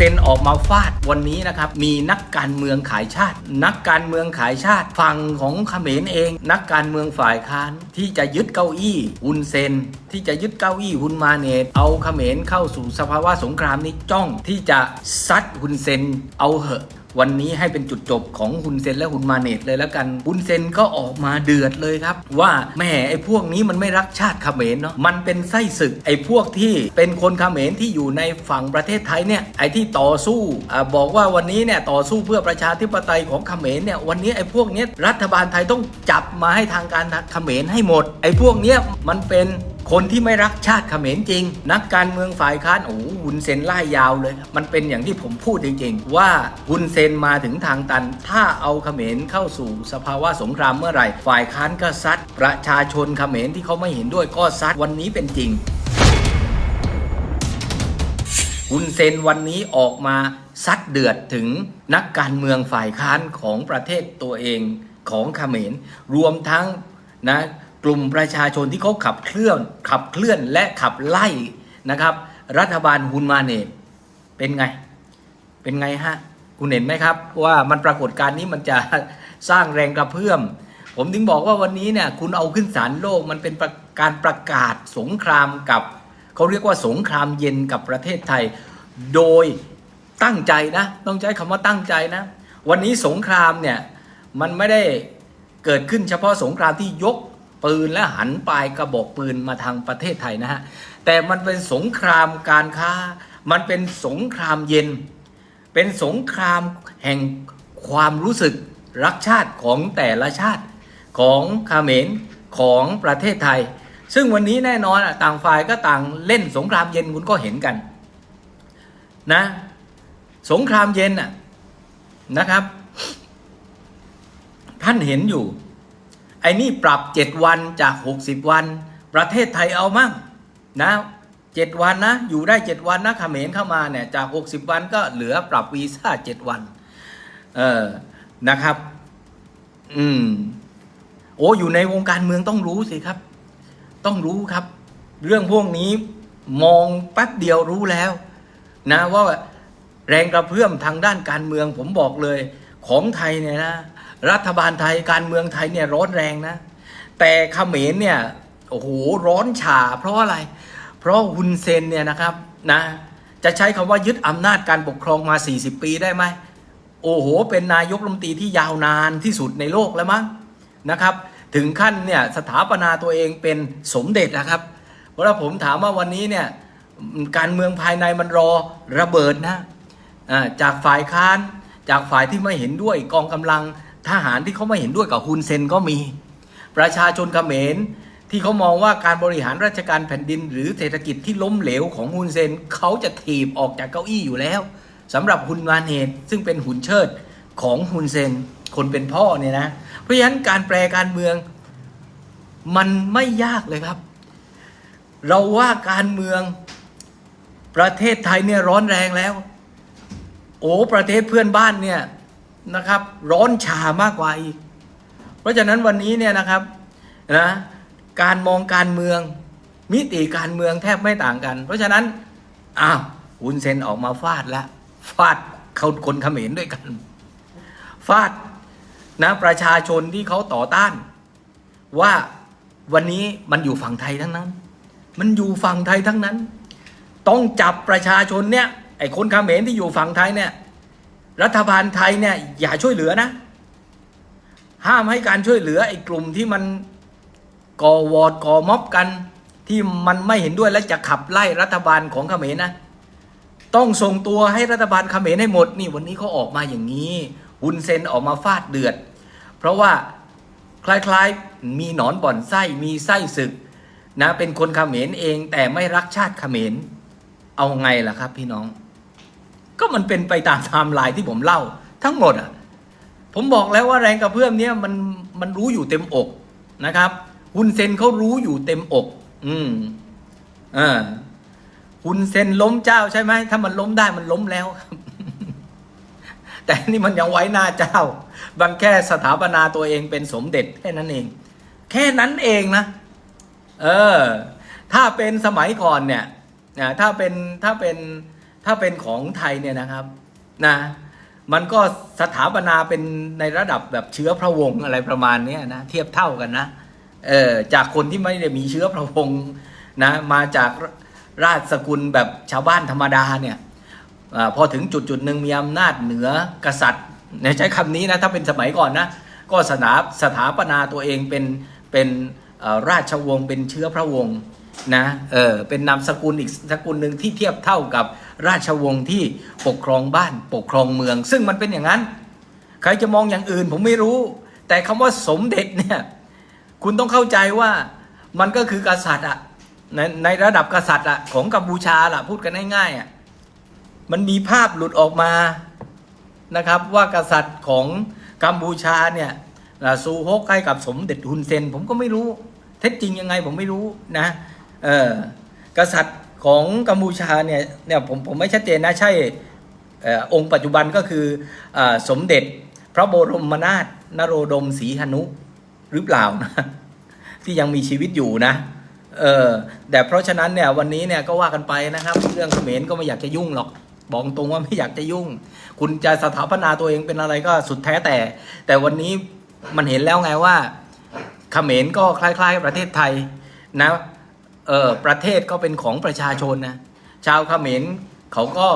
เซนออกมาฟาดวันนี้นะครับมีนักการเมืองขายชาติ นักการเมืองขายชาติฝั่งของเขมรเอง นักการเมืองฝ่ายค้านที่จะยึดเก้าอี้ฮุนเซนที่จะยึดเก้าอี้ฮุนมาเนตเอาเขมรเข้าสู่สภาวะสงครามนี้จ้องที่จะซัดฮุนเซนเอาเหอะ วันนี้ให้เป็นจุดจบของฮุนเซนและฮุนมาเนตเลยแล้วกันฮุนเซนก็ออกมาเดือดเลยครับ ว่าแหม่ไอ้พวกนี้มันไม่รักชาติเขมรเนาะมันเป็นไส้ศึกไอ้พวกที่เป็นคนเขมรที่อยู่ในฝั่งประเทศไทยเนี่ยไอ้ที่ต่อสู้อบอกว่าวันนี้เนี่ยต่อสู้เพื่อประชาธิปไตยของเขมรเนี่ยวันนี้ไอ้พวกนี้รัฐบาลไทยต้องจับมาให้ทางการเขมรให้หมด ไอ้พวกเนี้ยมันเป็น คนที่ไม่รักชาติเขมรจริง นักการเมืองฝ่ายค้านโอ้หุนเซนไล่ยาวเลย มันเป็นอย่างที่ผมพูดจริง ๆ ว่าฮุนเซนมาถึงทางตัน ถ้าเอาเขมรเข้าสู่สภาวะสงครามเมื่อไหร่ ฝ่ายค้านก็ซัด ประชาชนเขมรที่เขาไม่เห็นด้วยก็ซัดวันนี้เป็นจริงฮุนเซนวันนี้ออกมาซัดเดือดถึงนักการเมืองฝ่ายค้านของประเทศตัวเองของเขมรรวมทั้งนะ ลุ่มประชาชนที่เขาขับเคลื่อนขับเคลื่อนและขับไล่นะครับ รัฐบาลฮุนมาเนเป็นไง เป็นไงฮะคุณเห็นไหมครับ ว่ามันปรากฏการณ์นี้มันจะสร้างแรงกระเพื่อม ผมถึงบอกว่าวันนี้เนี่ยคุณเอาขึ้นศาลโลกมันเป็นปการประกาศสงครามกับเขาเรียกว่าสงครามเย็นกับประเทศไทย โดยตั้งใจนะ ต้องใช้คำว่าตั้งใจนะ วันนี้สงครามเนี่ยมันไม่ได้เกิดขึ้นเฉพาะสงครามที่ยก ปืนและหันปลายกระบอกปืนมาทางประเทศไทยนะฮะ แต่มันเป็นสงครามการค้า มันเป็นสงครามเย็น เป็นสงครามแห่งความรู้สึกรักชาติของแต่ละชาติของคาเมรของประเทศไทย ซึ่งวันนี้แน่นอนอะต่างฝ่ายก็ต่างเล่นสงครามเย็นคุณก็เห็นกันนะสงครามเย็นน่ะนะครับ ท่านเห็นอยู่ ไอ้นี่ปรับเจ็ดวันจากหกสิบวัน ประเทศไทยเอามั่งนะเจ็ดวันนะ อยู่ได้เจ็ดวันนะเขมรเข้ามาเนี่ยจากหกสิบวันก็เหลือปรับวีซ่าเจ็ดวัน เออนะครับ อืม โอ้อยู่ในวงการเมืองต้องรู้สิครับ ต้องรู้ครับ เรื่องพวกนี้มองแป๊บเดียวรู้แล้ว นะว่าแรงกระเพื่อมทางด้านการเมืองผมบอกเลย ของไทยเนี่ยนะ รัฐบาลไทยการเมืองไทยเนี่ยร้อนแรงนะ แต่เขมรเนี่ยโอ้โหร้อนฉาเพราะอะไร เพราะฮุนเซนเนี่ยนะครับนะจะใช้คำว่ายึดอำนาจการปกครองมา 40 ปีได้ไหมโอ้โห เป็นนายกรัฐมนตรีที่ยาวนานที่สุดในโลกแล้วมั้งนะครับ ถึงขั้นเนี่ยสถาปนาตัวเองเป็นสมเด็จนะครับเพราะว่าผมถามว่าวันนี้เนี่ยการเมืองภายในมันรอระเบิดนะจากฝ่ายค้าน จากฝ่ายที่ไม่เห็นด้วยกองกำลัง ทหารที่เขาไม่เห็นด้วยกับฮุนเซนก็มี ประชาชนเขมรที่เขามองว่าการบริหารราชการแผ่นดิน หรือเศรษฐกิจที่ล้มเหลวของฮุนเซนเขาจะถีบออกจากเก้าอี้อยู่แล้วสำหรับฮุนมานเฮนซึ่งเป็นหุ่นเชิดของฮุนเซนคนเป็นพ่อเนี่ยนะ เพราะฉะนั้นการแปลการเมืองมันไม่ยากเลยครับ เราว่าการเมืองประเทศไทยเนี่ยร้อนแรงแล้ว โอ้ประเทศเพื่อนบ้านเนี่ย นะครับ ร้อนชามากกว่าอีก เพราะฉะนั้นวันนี้เนี่ยนะครับนะการมองการเมืองมิติการเมืองแทบไม่ต่างกัน เพราะฉะนั้นอ้าวหุนเซนออกมาฟาดแล้วฟาดเขาคนเขมรด้วยกัน ฟาดนะประชาชนที่เขาต่อต้าน ว่าวันนี้มันอยู่ฝั่งไทยทั้งนั้น มันอยู่ฝั่งไทยทั้งนั้น ต้องจับประชาชนเนี่ยไอ้คนเขมรที่อยู่ฝั่งไทยเนี่ย รัฐบาลไทยเนี่ยอย่าช่วยเหลือนะ ห้ามให้การช่วยเหลือไอ้กลุ่มที่มันก่อวอร์ดก่อม็อบกัน ที่มันไม่เห็นด้วยและจะขับไล่รัฐบาลของเขมรนะ ต้องส่งตัวให้รัฐบาลเขมรให้หมดนี่วันนี้เขาออกมาอย่างนี้ฮุนเซนออกมาฟาดเดือด เพราะว่าคล้ายๆมีหนอนบ่อนไส้มีไส้ศึกนะเป็นคนเขมรเองแต่ไม่รักชาติเขมรเอาไงล่ะครับพี่น้อง ก็มันเป็นไปตามไทม์ไลน์ที่ผมเล่า ทั้งหมดอะผมบอกแล้วว่าแรงกระเพื่อมเนี้ยมันมันรู้อยู่เต็มอกนะครับฮุนเซนเขารู้อยู่เต็มอก อืมอ่าฮุนเซนล้มเจ้าใช่ไหมถ้ามันล้มได้มันล้มแล้วครับแต่นี่มันยังไว้หน้าเจ้ามันแค่สถาปนาตัวเองเป็นสมเด็จแค่นั้นเอง แค่นั้นเองนะ เออ ถ้าเป็นสมัยก่อนเนี่ยนะถ้าเป็นถ้าเป็น ถ้าเป็นของไทยเนี่ยนะครับนะมันก็สถาปนาเป็นในระดับแบบเชื้อพระวงศ์อะไรประมาณนี้นะเทียบเท่ากันนะเออจากคนที่ไม่ได้มีเชื้อพระวงศ์นะมาจากราชสกุลแบบชาวบ้านธรรมดาเนี่ยอพอถึงจุดจุดหนึ่งมีอำนาจเหนือกษัตริย์เนี่ยใช้คำนี้นะถ้าเป็นสมัยก่อนนะก็สถาสถาปนาตัวเองเป็นเป็นราชวงศ์เป็นเชื้อพระวงศ์นะเออเป็นนามสกุลอีกสกุลหนึ่งที่เทียบเท่ากับ ราชวงศ์ที่ปกครองบ้านปกครองเมือง ซึ่งมันเป็นอย่างนั้น ใครจะมองอย่างอื่นผมไม่รู้ แต่คำว่าสมเด็จเนี่ยคุณต้องเข้าใจว่ามันก็คือกษัตริย์อะในในระดับกษัตริย์อะของกัมพูชาล่ะพูดกันง่ายๆอะมันมีภาพหลุดออกมานะครับว่ากษัตริย์ของกัมพูชาเนี่ยอ่าซูฮกใกล้กับสมเด็จฮุนเซน ผมก็ไม่รู้ เท็จจริงยังไงผมไม่รู้นะเออกษัตริย์ ของกัมพูชาเนี่ยเนี่ยผมผมไม่ชัดเจนนะใช่อองค์ปัจจุบันก็คืออสมเด็จพระบรมนาถนโรดมศรีหนุหรือเปล่านะที่ยังมีชีวิตอยู่นะเออแต่เพราะฉะนั้นเนี่ยวันนี้เนี่ยก็ว่ากันไปนะครับ เรื่องเขมรก็ไม่อยากจะยุ่งหรอกบอกตรงว่าไม่อยากจะยุ่ง คุณจะสถาปนาตัวเองเป็นอะไรก็สุดแท้แต่ แต่วันนี้มันเห็นแล้วไงว่าเขมรก็คล้าย ๆ ประเทศไทยนะ เออประเทศก็เป็นของประชาชนนะชาวเขมรเขาก็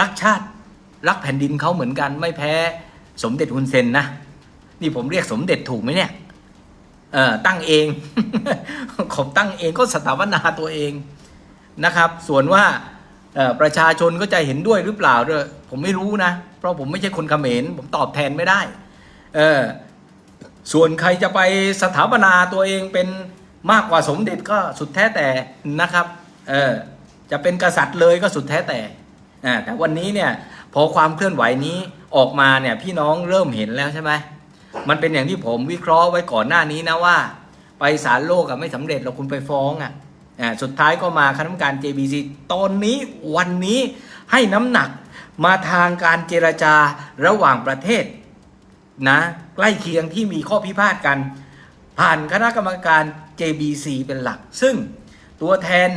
รักชาติรักแผ่นดินเขาเหมือนกัน ไม่แพ้สมเด็จฮุนเซนนะนี่ผมเรียกสมเด็จถูกไหมเนี่ยเออตั้งเองผมตั้งเองก็สถาปนาตัวเองนะครับ ส่วนว่าประชาชนก็จะเห็นด้วยหรือเปล่าด้วยผมไม่รู้นะ เพราะผมไม่ใช่คนเขมรผมตอบแทนไม่ได้เออส่วนใครจะไปสถาปนาตัวเองเป็น มากกว่าสมเด็จก็สุดแท้แต่นะครับเออจะเป็นกษัตริย์เลยก็สุดแท้แต่อ่าแต่วันนี้เนี่ยพอความเคลื่อนไหวนี้ออกมาเนี่ยพี่น้องเริ่มเห็นแล้วใช่ไหมมันเป็นอย่างที่ผมวิเคราะห์ไว้ก่อนหน้านี้นะว่า ไปศาลโลกอะไม่สำเร็จเราคุณไปฟ้องอะอ่าสุดท้ายก็มาคณะกรรมการ JBC ตอนนี้วันนี้ให้น้ำหนักมาทางการเจรจาระหว่างประเทศนะใกล้เคียงที่มีข้อพิพาทกัน ผ่านคณะกรรมการ JBC เป็นหลัก ซึ่งตัวแทน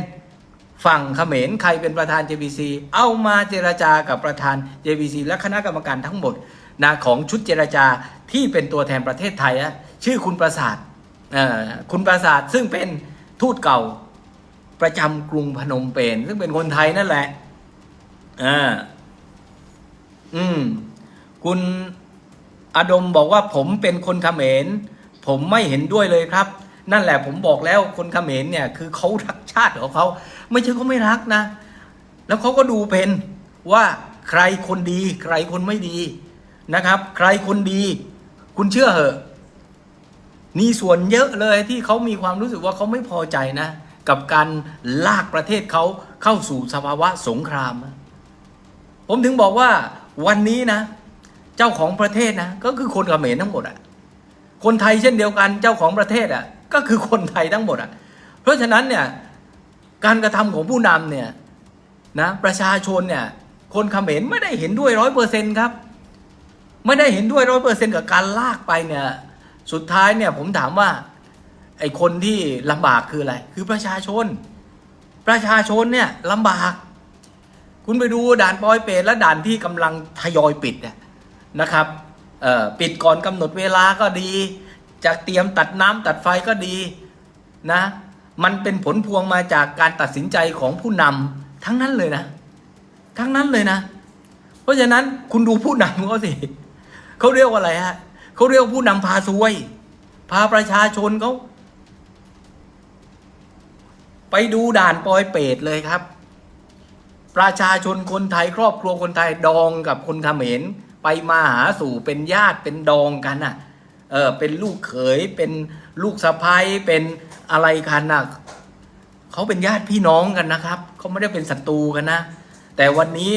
ฝั่งเขมรใครเป็นประธาน JBC เอามาเจรจากับประธาน JBC และคณะกรรมการทั้งหมดนะของชุดเจรจาที่เป็นตัวแทนประเทศไทยอะชื่อคุณประสาทคุณประสาทซึ่งเป็นทูตเก่าประจำกรุงพนมเปญซึ่งเป็นคนไทยนั่นแหละอ่าอืมคุณอดมบอกว่าผมเป็นคนเขมรผมไม่เห็นด้วยเลยครับ นั่นแหละผมบอกแล้วคนเขมรเนี่ยคือเขารักชาติของเขาไม่ใช่เขาไม่รักนะ แล้วเขาก็ดูเป็นว่าใครคนดี ใครคนไม่ดีนะครับ ใครคนดี คุณเชื่อเหอะมีส่วนเยอะเลยที่เขามีความรู้สึกว่าเขาไม่พอใจนะ กับการลากประเทศเขาเข้าสู่สภาวะสงคราม ผมถึงบอกว่าวันนี้นะ เจ้าของประเทศนะ ก็คือคนเขมรทั้งหมดอะคนไทยเช่นเดียวกันเจ้าของประเทศอะ ก็คือคนไทยทั้งหมดอะ เพราะฉะนั้นเนี่ยการกระทำของผู้นำเนี่ยนะประชาชนเนี่ยคนเขมรไม่ได้เห็นด้วยร้อยเปอร์เซ็นครับ ไม่ได้เห็นด้วยร้อยเปอร์เซ็นกับการลากไปเนี่ยสุดท้ายเนี่ยผมถามว่าไอ้คนที่ลำบากคืออะไร คือประชาชน ประชาชนเนี่ยลำบาก คุณไปดูด่านปอยเปรตและด่านที่กำลังทยอยปิดนะครับปิดก่อนกำหนดเวลาก็ดี จะเตรียมตัดน้ำตัดไฟก็ดีนะ มันเป็นผลพวงมาจากการตัดสินใจของผู้นำทั้งนั้นเลยนะ ทั้งนั้นเลยนะ เพราะฉะนั้นคุณดูผู้นำเขาสิเขาเรียกว่าอะไรฮะเขาเรียกผู้นำพาซวย พาประชาชนเขาไปดูด่านปอยเปตเลยครับ ประชาชนคนไทยครอบครัวคนไทยดองกับคนเขมรไปมาหาสู่เป็นญาติเป็นดองกันน่ะ เออเป็นลูกเขยเป็นลูกสะใภ้เป็นอะไรกันนะเขาเป็นญาติพี่น้องกันนะครับเขาไม่ได้เป็นศัตรูกันนะ แต่วันนี้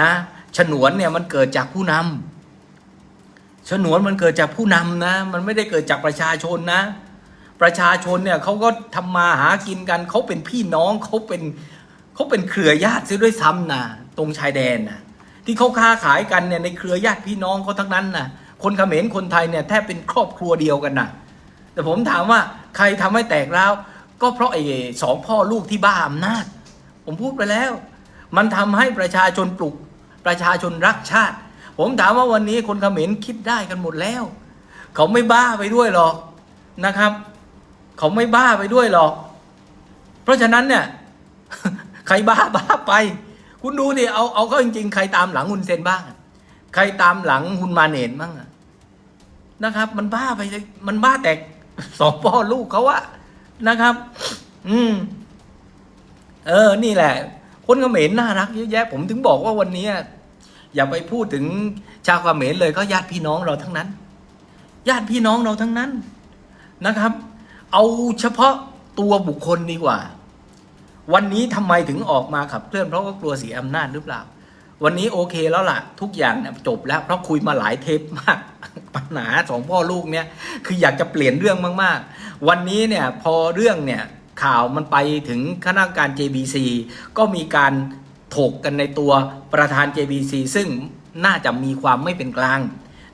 นะฉนวนเนี่ยมันเกิดจากผู้นำฉนวนมันเกิดจากผู้นำนะ มันไม่ได้เกิดจากประชาชนนะ ประชาชนเนี่ยเขาก็ทำมาหากินกันเขาเป็นพี่น้องเขาเป็นเขาเป็นเครือญาติซะด้วยซ้ำนะตรงชายแดนนะที่เขาค้าขายกันเนี่ยในเครือญาติพี่น้องเขาทั้งนั้นนะ คนเขมรคนไทยเนี่ยแทบเป็นครอบครัวเดียวกันนะแต่ผมถามว่าใครทำให้แตกแล้วก็เพราะไอ้สองพ่อลูกที่บ้าอำนาจ ผมพูดไปแล้ว มันทำให้ประชาชนปลุกประชาชนรักชาติ ผมถามว่าวันนี้คนเขมรคิดได้กันหมดแล้ว เขาไม่บ้าไปด้วยหรอกนะครับ เขาไม่บ้าไปด้วยหรอก เพราะฉะนั้นเนี่ยใครบ้าบ้าไป คุณดูดิเอาเอาเข้าจริงๆใครตามหลังฮุนเซนบ้าง ใครตามหลังฮุนมาเนนบ้างอะ นะครับ มันบ้าไปเลยมันบ้าแต่สองพ่อลูกเขาอะนะครับ อืม เออ นี่แหละ คนเขมรน่ารักเยอะแยะ ผมถึงบอกว่าวันนี้อย่าไปพูดถึงชาวเขมรเลยก็ญาติพี่น้องเราทั้งนั้น ญาติพี่น้องเราทั้งนั้นนะครับ เอาเฉพาะตัวบุคคลดีกว่า วันนี้ทำไมถึงออกมาขับเคลื่อนเพราะว่ากลัวเสียอำนาจหรือเปล่า วันนี้โอเคแล้วล่ะ ทุกอย่างเนี่ยจบแล้วเพราะคุยมาหลายเทปมาก ปัญหาสองพ่อลูกเนี่ยคืออยากจะเปลี่ยนเรื่องมากๆ วันนี้เนี่ยพอเรื่องเนี่ยข่าวมันไปถึงคณะกรรมการ JBC ก็มีการถกกันในตัวประธาน JBC ซึ่งน่าจะมีความไม่เป็นกลาง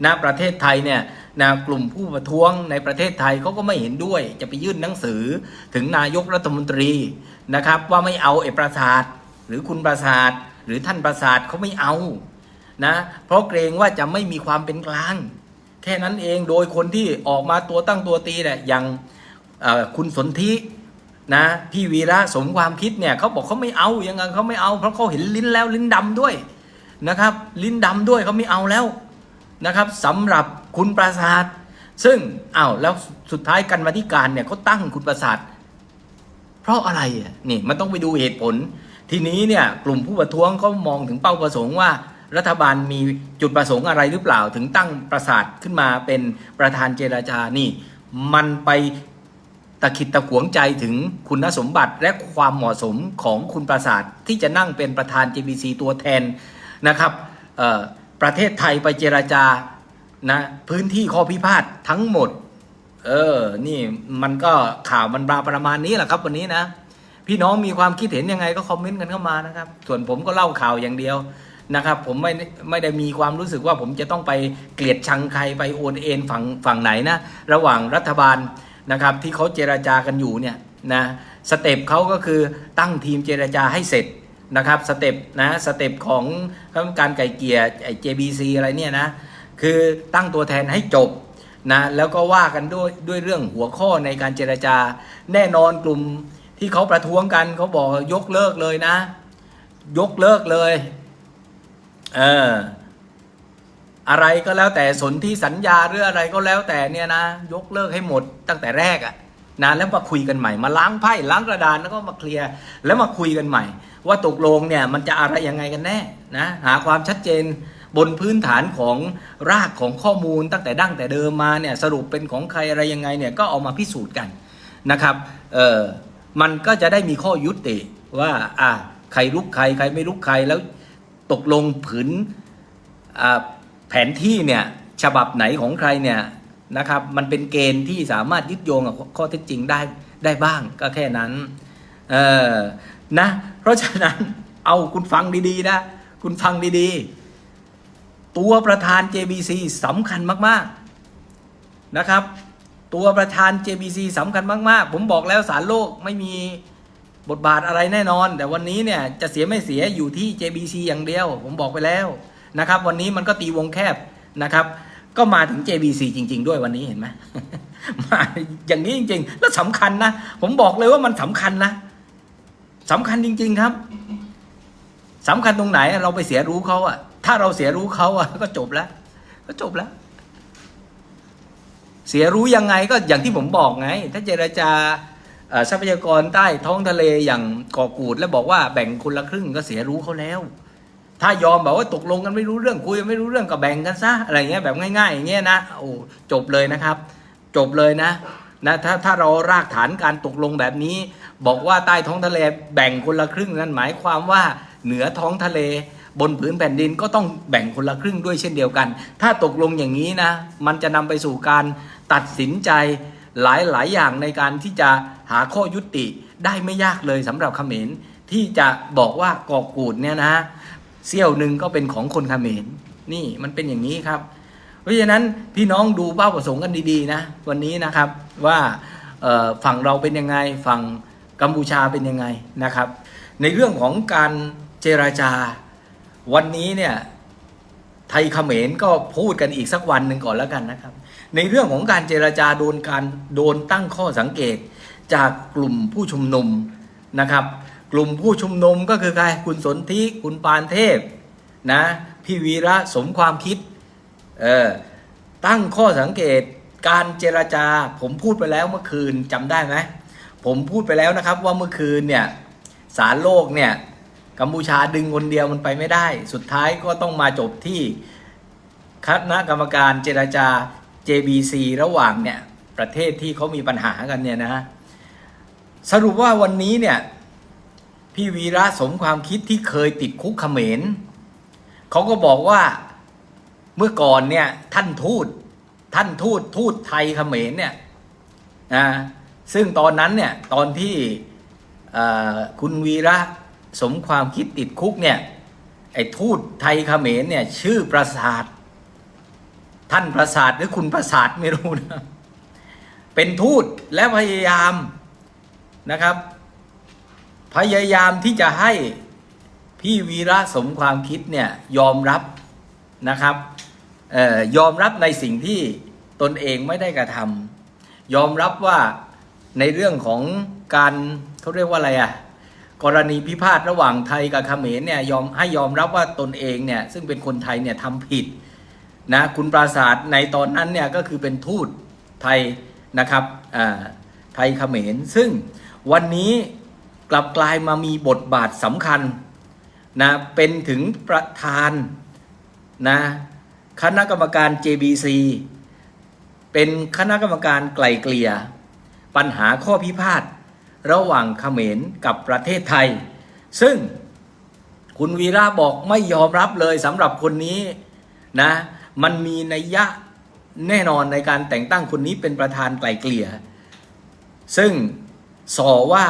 นะประเทศไทยเนี่ยนะกลุ่มผู้ประท้วงในประเทศไทยเขาก็ไม่เห็นด้วย จะไปยื่นหนังสือถึงนายกรัฐมนตรีนะครับ ว่าไม่เอาเอกประสาทหรือคุณประสาท หรือท่านประสาทเขาไม่เอานะเพราะเกรงว่าจะไม่มีความเป็นกลาง แค่นั้นเองโดยคนที่ออกมาตัวตั้งตัวตีเนี่ยอย่างคุณสนธินะพี่วีระสมความคิดเนี่ยเขาบอกเขาไม่เอายังไงเขาไม่เอา เพราะเขาเห็นลิ้นแล้วลิ้นดำด้วยนะครับ ลิ้นดำด้วยเขาไม่เอาแล้วนะครับสำหรับคุณประสาท ซึ่งอ้าวแล้วสุดท้ายกันมาธิการเนี่ยเขาตั้งคุณประสาท เพราะอะไรอะนี่มันต้องไปดูเหตุผล ทีนี้เนี่ยกลุ่มผู้ประท้วงเขามองถึงเป้าประสงค์ว่า รัฐบาลมีจุดประสงค์อะไรหรือเปล่า ถึงตั้งประสาทขึ้นมาเป็นประธานเจราจานี่ มันไปตะขิดตะขวงใจถึงคุณสมบัติและความเหมาะสมของคุณประสาทที่จะนั่งเป็นประธาน JBC ตัวแทนนะครับประเทศไทยไปเจราจานะพื้นที่ข้อพิพาททั้งหมด เออ นี่มันก็ข่าวมันบาประมาณนี้แหละครับวันนี้นะ พี่น้องมีความคิดเห็นยังไงก็คอมเมนต์กันเข้ามานะครับ ส่วนผมก็เล่าข่าวอย่างเดียวนะครับ ผมไม่ไม่ได้มีความรู้สึกว่าผมจะต้องไปเกลียดชังใครไปโอนเอ็นฝั่งฝั่งไหนนะระหว่างรัฐบาลนะครับที่เขาเจราจากันอยู่เนี่ยนะสเต็ปเขาก็คือตั้งทีมเจราจาให้เสร็จนะครับสเต็ปนะสเต็ปของการไก่เกลี่ยไอ้ JBC อะไรเนี่ยนะคือตั้งตัวแทนให้จบนะแล้วก็ว่ากันด้วยด้วยเรื่องหัวข้อในการเจรจา แน่นอนกลุ่ม ที่เขาประท้วงกันเขาบอกยกเลิกเลยนะ ยกเลิกเลยเอออะไรก็แล้วแต่สนที่สัญญาหรืออะไรก็แล้วแต่เนี่ยนะ ยกเลิกให้หมดตั้งแต่แรกอะนะแล้วมาคุยกันใหม่มาล้างไพ่ล้างกระดานแล้วก็มาเคลียร์แล้วมาคุยกันใหม่ ว่าตกลงเนี่ยมันจะอะไรยังไงกันแน่นะหาความชัดเจนบนพื้นฐานของรากของข้อมูลตั้งแต่ดั้งแต่เดิมมาเนี่ยสรุปเป็นของใครอะไรยังไงเนี่ยก็เอามาพิสูจน์กันนะครับเออ มันก็จะได้มีข้อยุติว่าอะใครลุกใคร ใครไม่ลุกใครแล้วตกลงผืนแผนที่เนี่ยฉบับไหนของใครเนี่ยนะครับมันเป็นเกณฑ์ที่สามารถยึดโยงกับข้อเท็จจริงได้ได้บ้างก็แค่นั้นเออนะเพราะฉะนั้นเอาคุณฟังดีๆนะคุณฟังดีๆ ตัวประธาน JBC สำคัญมากๆนะครับ ตัวประธาน JBC สำคัญมาก ๆ ผมบอกแล้วสารโลกไม่มีบทบาทอะไรแน่นอน แต่วันนี้เนี่ยจะเสียไม่เสียอยู่ที่ JBC อย่างเดียว ผมบอกไปแล้วนะครับ วันนี้มันก็ตีวงแคบนะครับ ก็มาถึง JBC จริง ๆ ด้วยวันนี้เห็นไหมมาอย่างนี้จริง ๆ แล้วสำคัญนะ ผมบอกเลยว่ามันสำคัญนะสำคัญจริง ๆครับสำคัญตรงไหนเราไปเสียรู้เขาอะถ้าเราเสียรู้เขาอะก็จบแล้ว ก็จบแล้ว เสียรู้ยังไงก็อย่างที่ผมบอกไง ถ้าเจรจาทรัพยากรใต้ท้องทะเลอย่างก่อกูดแล้วบอกว่าแบ่งคนละครึ่งก็เสียรู้เขาแล้ว ถ้ายอมแบบว่าตกลงกันไม่รู้เรื่องคุยไม่รู้เรื่องก็แบ่งกันซะอะไรเงี้ยแบบง่ายๆอย่างเงี้ยนะโอ้จบเลยนะครับ จบเลยนะนะถ้าถ้าเรารากฐานการตกลงแบบนี้ บอกว่าใต้ท้องทะเลแบ่งคนละครึ่งนั่นหมายความว่าเหนือท้องทะเลบนผืนแผ่นดินก็ต้องแบ่งคนละครึ่งด้วยเช่นเดียวกัน ถ้าตกลงอย่างนี้นะ มันจะนำไปสู่การ ตัดสินใจหลายหลายอย่างในการที่จะหาข้อยุติได้ไม่ยากเลยสำหรับเขมรที่จะบอกว่ากอกูดเนี่ยนะเสี้ยวหนึ่งก็เป็นของคนเขมรนี่มันเป็นอย่างนี้ครับ เพราะฉะนั้นพี่น้องดูเป้าประสงค์กันดีๆนะวันนี้นะครับว่าฝั่งเราเป็นยังไงฝั่งกัมพูชาเป็นยังไงนะครับ ในเรื่องของการเจราจาวันนี้เนี่ย ทยเขมรก็พูดกันอีกสักวันหนึ่งก่อนแล้วกันนะครับ ในเรื่องของการเจราจาโดนการโดนตั้งข้อสังเกตจากกลุ่มผู้ชุมนุมนะครับ กลุ่มผู้ชุมนุมก็คือใครคุณสนธิคุณปานเทพนะพี่วีระสมความคิดเออตั้งข้อสังเกตการเจราจาผมพูดไปแล้วเมื่อคืนจำได้ไหมผมพูดไปแล้วนะครับว่าเมื่อคืนเนี่ยสารโลกเนี่ย กัมพูชาดึงคนเดียวมันไปไม่ได้ สุดท้ายก็ต้องมาจบที่คณะกรรมการเจราจา JBC ระหว่างเนี่ยประเทศที่เขามีปัญหากันเนี่ยนะสรุปว่าวันนี้เนี่ยพี่วีระสมความคิดที่เคยติดคุกเขมรเขาก็บอกว่าเมื่อก่อนเนี่ยท่านทูตท่านทูตทูตไทยเขมรเนี่ยนะซึ่งตอนนั้นเนี่ยตอนที่คุณวีระ สมความคิดติดคุกเนี่ยไอ้ทูตไทยเขมรเนี่ยชื่อประสาท ท่านประสาทหรือคุณประสาทไม่รู้นะเป็นทูตและพยายามนะครับ พยายามที่จะให้พี่วีระสมความคิดเนี่ยยอมรับนะครับออยอมรับในสิ่งที่ตนเองไม่ได้กระทำยอมรับว่าในเรื่องของการเขาเรียกว่าอะไรอะ กรณีพิพาทระหว่างไทยกับเขมรเนี่ยยอมให้ยอมรับว่าตนเองเนี่ยซึ่งเป็นคนไทยเนี่ยทำผิดนะคุณปราศาสตร์ในตอนนั้นเนี่ยก็คือเป็นทูตไทยนะครับอ่าไทยเขมร ซึ่งวันนี้กลับกลายมามีบทบาทสำคัญนะเป็นถึงประธานนะคณะกรรมการ JBC เป็นคณะกรรมการไกล่เกลี่ย ปัญหาข้อพิพาท ระหว่างเขมรกับประเทศไทย ซึ่งคุณวีระบอกไม่ยอมรับเลยสำหรับคนนี้นะมันมีนัยยะแน่นอนในการแต่งตั้งคนนี้เป็นประธานไกลเกลี่ย ซึ่งสอว่า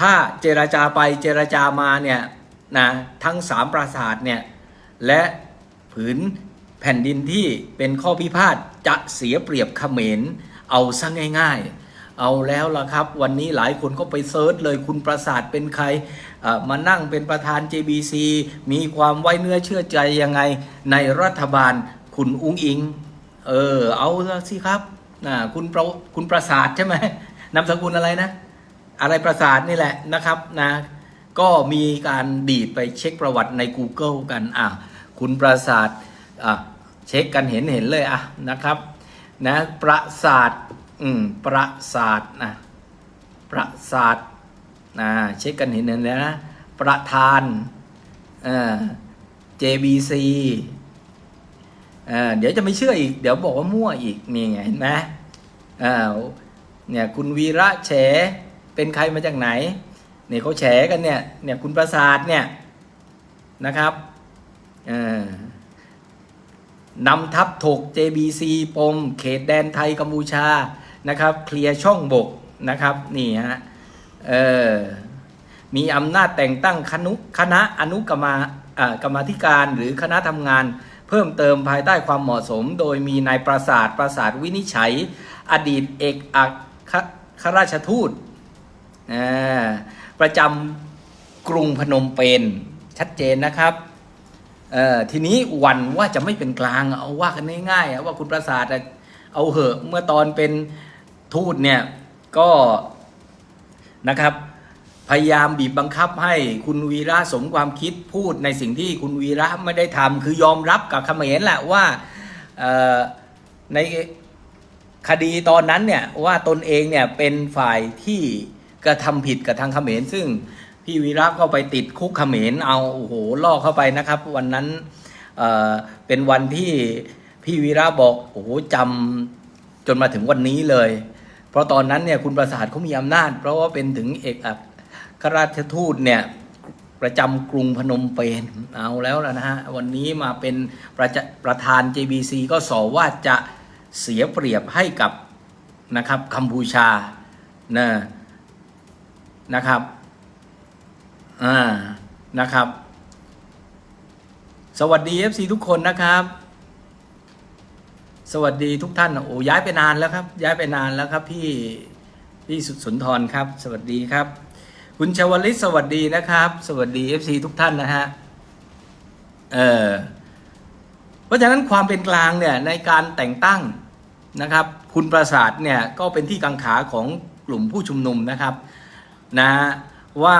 ถ้าเจราจาไปเจราจามาเนี่ยนะทั้งสามปราสาทเนี่ยและผืนแผ่นดินที่เป็นข้อพิพาทจะเสียเปรียบเขมรเอาซะง่าย ๆ เอาแล้วล่ะครับ วันนี้หลายคนก็ไปเซิร์ชเลยคุณประสาทเป็นใครมานั่งเป็นประธาน JBC มีความไว้เนื้อเชื่อใจยังไงในรัฐบาลคุณอุ้งอิง เออ เอาละสิครับนะคุณประคุณประสาทใช่ไหมนามสกุลอะไรนะ อะไรประสาทนี่แหละนะครับนะก็มีการดีดไปเช็คประวัติใน Google กันอะคุณประสาทอะเช็คกันเห็นเห็นเลยอะนะครับนะประสาท อืมประสาทนะประสาทนะเช็คกันเห็นเห็นแล้วนะ ประธานเอ่อ JBC เอ่อเดี๋ยวจะไม่เชื่ออีก เดี๋ยวบอกว่ามั่วอีกนี่ไงเห็นไหมอ่าเนี่ยคุณวีระแฉเป็นใครมาจากไหนเนี่ยเขาแฉกันเนี่ยเนี่ยคุณประสาทเนี่ยนะครับเอ่อนำทัพถก JBC ปม เขตแดนไทยกัมพูชา นะครับเคลียร์ช่องบกนะครับนี่ฮะเออมีอำนาจแต่งตั้งคณะคณะอนุกรรมากรรมธิการหรือคณะทำงาน เพิ่มเติมภายใต้ความเหมาะสม โดยมีนายประสาทประสาทวินิจฉัย อดีตเอกอัครข้าราชทูตประจำกรุงพนมเปญชัดเจนนะครับเออทีนี้วันว่าจะไม่เป็นกลางเอาว่ากันง่ายๆว่าคุณประสาทเอาเหอะเมื่อตอนเป็น ทูตเนี่ยก็นะครับพยายามบีบบังคับให้คุณวีระสมความคิดพูดในสิ่งที่คุณวีระไม่ได้ทำคือยอมรับกับเขมรแหละว่าในคดีตอนนั้นเนี่ยว่าตนเองเนี่ยเป็นฝ่ายที่กระทำผิดกับทางเขมร ซึ่งพี่วีระก็ไปติดคุกเขมรเอาโอ้โหล่อเข้าไปนะครับ วันนั้นเเป็นวันที่พี่วีระบอกโอ้โหจำจนมาถึงวันนี้เลย เพราะตอนนั้นเนี่ยคุณประสาทเขามีอำนาจ เพราะว่าเป็นถึงเอกอัครราชทูตเนี่ยประจำกรุงพนมเปญเอาแล้วล่ะนะฮะวันนี้มาเป็นประจะประธาน JBC ก็สอว่าจะเสียเปรียบให้กับนะครับกัมพูชานะนะครับอ่านะครับ สวัสดี FC ทุกคนนะครับ สวัสดีทุกท่านโอ้ย้ายไปนานแล้วครับ ย้ายไปนานแล้วครับพี่พี่สุสุนทรครับ สวัสดีครับ คุณชวลิตสวัสดีนะครับ สวัสดี FC ทุกท่านนะฮะเออเพราะฉะนั้นความเป็นกลางเนี่ยในการแต่งตั้งนะครับ คุณประสาทเนี่ยก็เป็นที่กังขาของกลุ่มผู้ชุมนุมนะครับนะว่า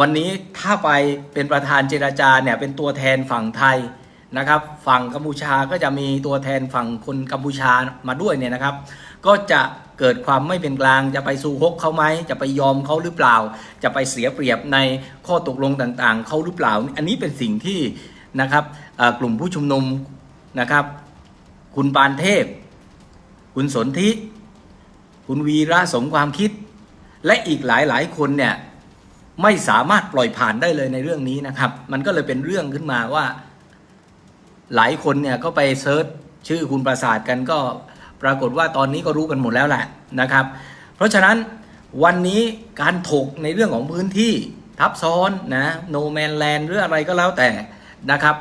วันนี้ถ้าไปเป็นประธานเจรจาเนี่ยเป็นตัวแทนฝั่งไทย นะครับ ฝั่งกัมพูชาก็จะมีตัวแทนฝั่งคนกัมพูชามาด้วยเนี่ยนะครับ ก็จะเกิดความไม่เป็นกลางจะไปสู้ฮกเขาไหมจะไปยอมเขาหรือเปล่า จะไปเสียเปรียบในข้อตกลงต่างๆเขาหรือเปล่า อันนี้เป็นสิ่งที่นะครับกลุ่มผู้ชุมนุมนะครับ คุณปานเทพ คุณสนธิคุณวีระสมความคิด และอีกหลายๆคนเนี่ยไม่สามารถปล่อยผ่านได้เลยในเรื่องนี้นะครับ มันก็เลยเป็นเรื่องขึ้นมาว่า หลายคนเนี่ยก็ไปเซิร์ชชื่อคุณประสาทกันก็ปรากฏว่าตอนนี้ก็รู้กันหมดแล้วแหละนะครับ เพราะฉะนั้นวันนี้การถกในเรื่องของพื้นที่ทับซ้อนนะโนแมนแลนหรืออะไรก็แล้วแต่นะครับ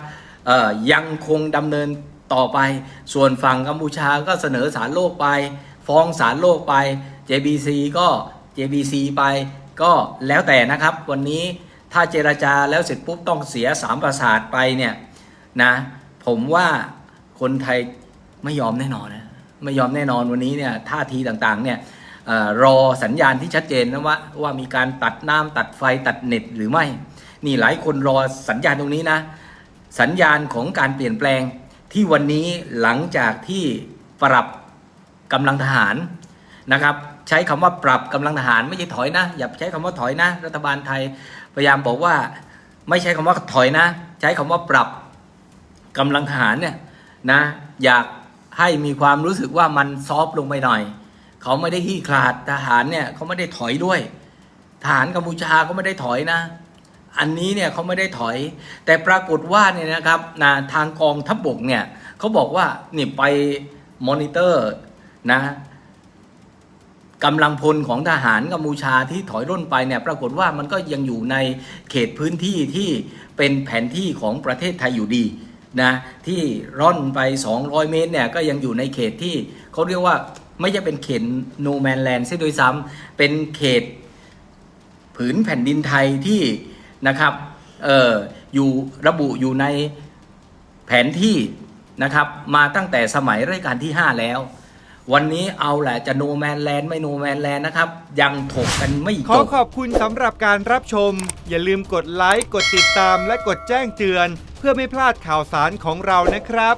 ยังคงดำเนินต่อไป ส่วนฝั่งกัมพูชาก็เสนอศาลโลกไป ฟ้องศาลโลกไป JBC ก็ JBC ไป ก็แล้วแต่นะครับ วันนี้ถ้าเจรจาแล้วเสร็จปุ๊บต้องเสียสามประสาทไปเนี่ยนะ ผมว่าคนไทยไม่ยอมแน่นอนนะไม่ยอมแน่นอนวันนี้เนี่ยท่าทีต่างๆเนี่ยออรอสัญญาณที่ชัดเจนนะว่าว่ามีการตัดน้ำตัดไฟตัดเน็ตหรือไม่ นี่หลายคนรอสัญญาณตรงนี้นะ สัญญาณของการเปลี่ยนแปลงที่วันนี้หลังจากที่ปรับกำลังทหารนะครับใช้คำว่าปรับกำลังทหารไม่ใช่ถอยนะ อย่าใช้คำว่าถอยนะ รัฐบาลไทยพยายามบอกว่า ไม่ใช้คำว่าถอยนะ ใช้คำว่าปรับ กำลังทหารเนี่ยนะอยากให้มีความรู้สึกว่ามันซอฟลงไปหน่อย เขาไม่ได้ที่คลาดทหารเนี่ยเขาไม่ได้ถอยด้วย ทหารกัมพูชาเขาไม่ได้ถอยนะ อันนี้เนี่ยเขาไม่ได้ถอย แต่ปรากฏว่าเนี่ยนะครับนะทางกองทัพบกเนี่ยเขาบอกว่านี่ไปมอนิเตอร์นะกำลังพลของทหารกัมพูชาที่ถอยร่นไปเนี่ยปรากฏว่ามันก็ยังอยู่ในเขตพื้นที่ที่เป็นแผนที่ของประเทศไทยอยู่ดี นะที่ร่อนไป 200 เมตรเนี่ยก็ยังอยู่ในเขตที่เขาเรียกว่าไม่ใช่เป็นเขตโนแมนแลนด์ซะโด้วยซ้ำเป็นเขตผืนแผ่นดินไทยที่นะครับเอออยู่ระบุอยู่ในแผนที่นะครับมาตั้งแต่สมัยรัชกาลที่ 5 แล้ว วันนี้เอาแหละจะโนแมนแลนด์ไม่โนแมนแลนด์นะครับ ยังถกกันไม่จขอบ ขอบคุณสำหรับการรับชม อย่าลืมกดไลค์ กดติดตามและกดแจ้งเตือน เพื่อไม่พลาดข่าวสารของเรานะครับ